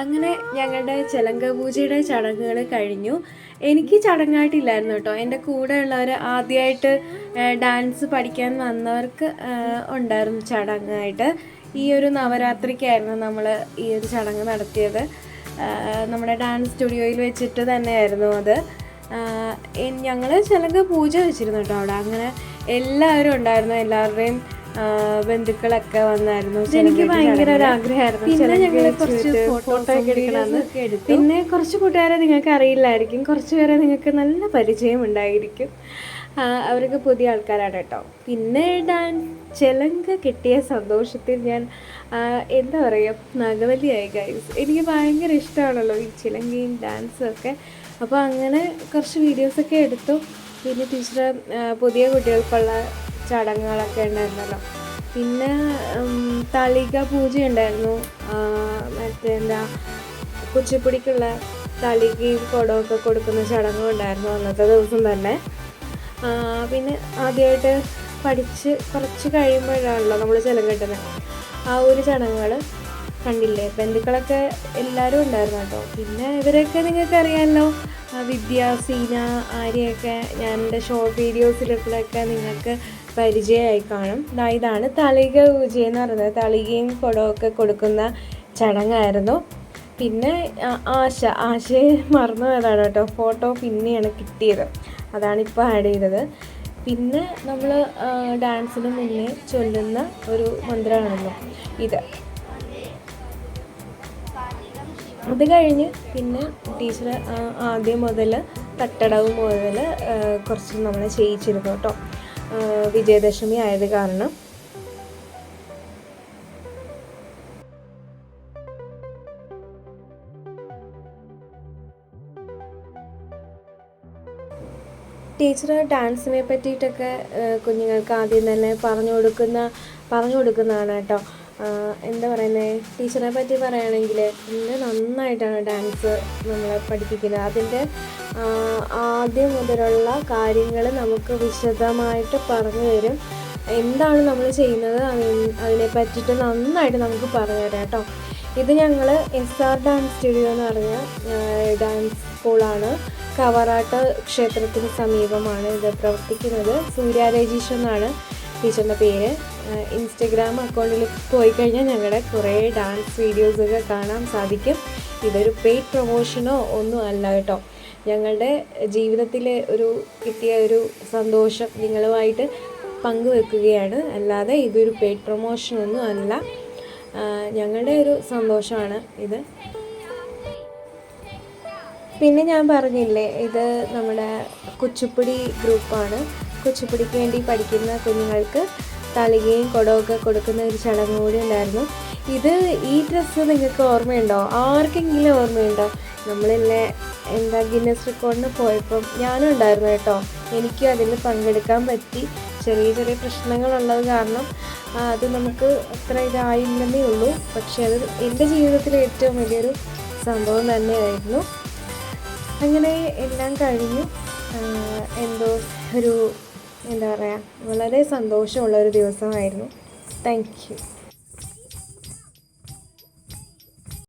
അങ്ങനെ ഞങ്ങളുടെ ചെലങ്ക പൂജയുടെ ചടങ്ങുകൾ കഴിഞ്ഞു. എനിക്ക് ചടങ്ങായിട്ടില്ലായിരുന്നു കേട്ടോ. എന്റെ കൂടെയുള്ളവർ ആദ്യമായിട്ട് ഡാൻസ് പഠിക്കാൻ വന്നവർക്ക് ഉണ്ടായിരുന്നു ചടങ്ങായിട്ട്. ഈ ഒരു നവരാത്രിക്കായിരുന്നു നമ്മൾ ഈ ഒരു ചടങ്ങ് നടത്തിയത്. നമ്മുടെ ഡാൻസ് സ്റ്റുഡിയോയിൽ വെച്ചിട്ട് തന്നെയായിരുന്നു അത്. ഞങ്ങൾ ചിലങ്ക പൂജ വെച്ചിരുന്നു കേട്ടോ അവിടെ. അങ്ങനെ എല്ലാവരും ഉണ്ടായിരുന്നു എല്ലാവരുടെയും ബന്ധുക്കളൊക്കെ വന്നായിരുന്നു. എനിക്ക് ഭയങ്കര ഒരു ആഗ്രഹമായിരുന്നു. പിന്നെ ഞങ്ങൾ കുറച്ച് ഫോട്ടോ ഒക്കെ എടുക്കണമെന്ന് പിന്നെ കുറച്ച് കൂട്ടുകാരെ നിങ്ങൾക്ക് അറിയില്ലായിരിക്കും. കുറച്ച് പേരെ നിങ്ങൾക്ക് നല്ല പരിചയം ഉണ്ടായിരിക്കും. അവർക്ക് അവരൊക്കെ പുതിയ ആൾക്കാരാണ് കേട്ടോ. പിന്നെ ഡാൻസ് ചെലങ്ക കിട്ടിയ സന്തോഷത്തിൽ ഞാൻ എന്താ പറയുക നഗവലിയായി ഗൈസ് എനിക്ക് ഭയങ്കര ഇഷ്ടമാണല്ലോ ഈ ചിലങ്കയും ഡാൻസും ഒക്കെ. അപ്പോൾ അങ്ങനെ കുറച്ച് വീഡിയോസൊക്കെ എടുത്തു. പിന്നെ ടീച്ചർ പുതിയ കുട്ടികൾക്കുള്ള ചടങ്ങുകളൊക്കെ ഉണ്ടായിരുന്നല്ലോ. പിന്നെ തളിക പൂജ ഉണ്ടായിരുന്നു. മറ്റേ എന്താ കുച്ചിപ്പുടിക്കുള്ള തളികയും കുടമൊക്കെ കൊടുക്കുന്ന ചടങ്ങും ഉണ്ടായിരുന്നു അന്നത്തെ ദിവസം തന്നെ. പിന്നെ ആദ്യമായിട്ട് പഠിച്ച് കുറച്ച് കഴിയുമ്പോഴാണല്ലോ നമ്മൾ ചെലം കെട്ടുന്നത് ആ ഒരു ചടങ്ങുകൾ കണ്ടില്ലേ? ബന്ധുക്കളൊക്കെ എല്ലാവരും ഉണ്ടായിരുന്നു കേട്ടോ പിന്നെ ഇവരൊക്കെ നിങ്ങൾക്ക് അറിയാമല്ലോ വിദ്യ സീന ആര്യയൊക്കെ ഞാൻ എന്റെ ഷോർട്ട് വീഡിയോസിലൊക്കെ നിങ്ങൾക്ക് പരിചയമായി കാണും. ഇതാണ് തളിക പൂജ എന്ന് പറയുന്നത്. തളികയും കുടമൊക്കെ കൊടുക്കുന്ന ചടങ്ങായിരുന്നു. പിന്നെ ആശ ആശയെ മറന്നു പോയതാണ് കേട്ടോ. ഫോട്ടോ പിന്നെയാണ് കിട്ടിയത്. അതാണ് ഇപ്പോൾ ആഡ് ചെയ്തത്. പിന്നെ നമ്മൾ ഡാൻസിന് മുന്നേ ചൊല്ലുന്ന ഒരു മന്ത്രമാണല്ലോ ഇത്. അത് കഴിഞ്ഞ് പിന്നെ ടീച്ചർ ആദ്യം മുതൽ തട്ടടവ് മുതൽ കുറച്ച് നമ്മളെ ചെയ്യിച്ചിരുന്നു കേട്ടോ. വിജയദശമി ആയത് കാരണം. ടീച്ചർ ഡാൻസിനെ പറ്റിയിട്ടൊക്കെ കുഞ്ഞുങ്ങൾക്ക് ആദ്യം തന്നെ പറഞ്ഞു കൊടുക്കുന്ന പറഞ്ഞു കൊടുക്കുന്നതാണ് കേട്ടോ. എന്താ പറയുന്നത് ടീച്ചറെ പറ്റി പറയുകയാണെങ്കിൽ പിന്നെ നന്നായിട്ടാണ് ഡാൻസ് നമ്മളെ പഠിപ്പിക്കുന്നത്. അതിന്റെ ആദ്യം മുതലുള്ള കാര്യങ്ങൾ നമുക്ക് വിശദമായിട്ട് പറഞ്ഞു തരും. എന്താണ് നമ്മൾ ചെയ്യുന്നത്? അതിന് പറ്റിയിട്ട് നന്നായിട്ട് നമുക്ക് പറഞ്ഞു തരാം കേട്ടോ. ഇത് ഞങ്ങൾ എസ് ആർ ഡാൻസ് സ്റ്റുഡിയോ എന്ന് പറഞ്ഞ ഡാൻസ് സ്കൂളാണ് കവറാട്ട് ക്ഷേത്രത്തിന് സമീപമാണ് ഇത് പ്രവർത്തിക്കുന്നത്. സൂര്യ രജീഷ് എന്നാണ് ടീച്ചറിന്റെ പേര്. ഇൻസ്റ്റഗ്രാം അക്കൗണ്ടിൽ പോയി കഴിഞ്ഞാൽ ഞങ്ങളുടെ കുറേ ഡാൻസ് വീഡിയോസൊക്കെ കാണാൻ സാധിക്കും. ഇതൊരു പെയ്ഡ് പ്രൊമോഷനോ ഒന്നും അല്ല കേട്ടോ. ഞങ്ങളുടെ ജീവിതത്തിലെ ഒരു കിട്ടിയ ഒരു സന്തോഷം നിങ്ങളുമായിട്ട് പങ്കുവെക്കുകയാണ്. അല്ലാതെ ഇതൊരു പെയ്ഡ് പ്രൊമോഷനൊന്നും അല്ല. ഞങ്ങളുടെ ഒരു സന്തോഷമാണ് ഇത്. പിന്നെ ഞാൻ പറഞ്ഞില്ലേ ഇത് നമ്മുടെ കുച്ചുപ്പിടി ഗ്രൂപ്പാണ്. കുച്ചിപ്പുടിക്ക് വേണ്ടി പഠിക്കുന്ന കുഞ്ഞുങ്ങൾക്ക് തളികയും കുടമൊക്കെ കൊടുക്കുന്ന ഒരു ചടങ്ങ് കൂടി ഉണ്ടായിരുന്നു. ഇത് ഈ ഡ്രസ്സ് നിങ്ങൾക്ക് ഓർമ്മയുണ്ടോ? ആർക്കെങ്കിലും ഓർമ്മയുണ്ടോ? നമ്മളില്ലേ എന്താ ഗിന്നസ് റെക്കോർഡിന് പോയപ്പം ഞാനും ഉണ്ടായിരുന്നു കേട്ടോ. എനിക്കും അതിൽ പങ്കെടുക്കാൻ പറ്റി. ചെറിയ ചെറിയ പ്രശ്നങ്ങളുള്ളത് കാരണം അത് നമുക്ക് അത്ര ഇതായില്ലെന്നേ ഉള്ളൂ. പക്ഷേ അത് എന്റെ ജീവിതത്തിലെ ഏറ്റവും വലിയൊരു സംഭവം തന്നെയായിരുന്നു. അങ്ങനെ എല്ലാം കഴിഞ്ഞു. എന്തോ ഒരു എന്താ പറയുക വളരെ സന്തോഷമുള്ള ഒരു ദിവസമായിരുന്നു. Thank you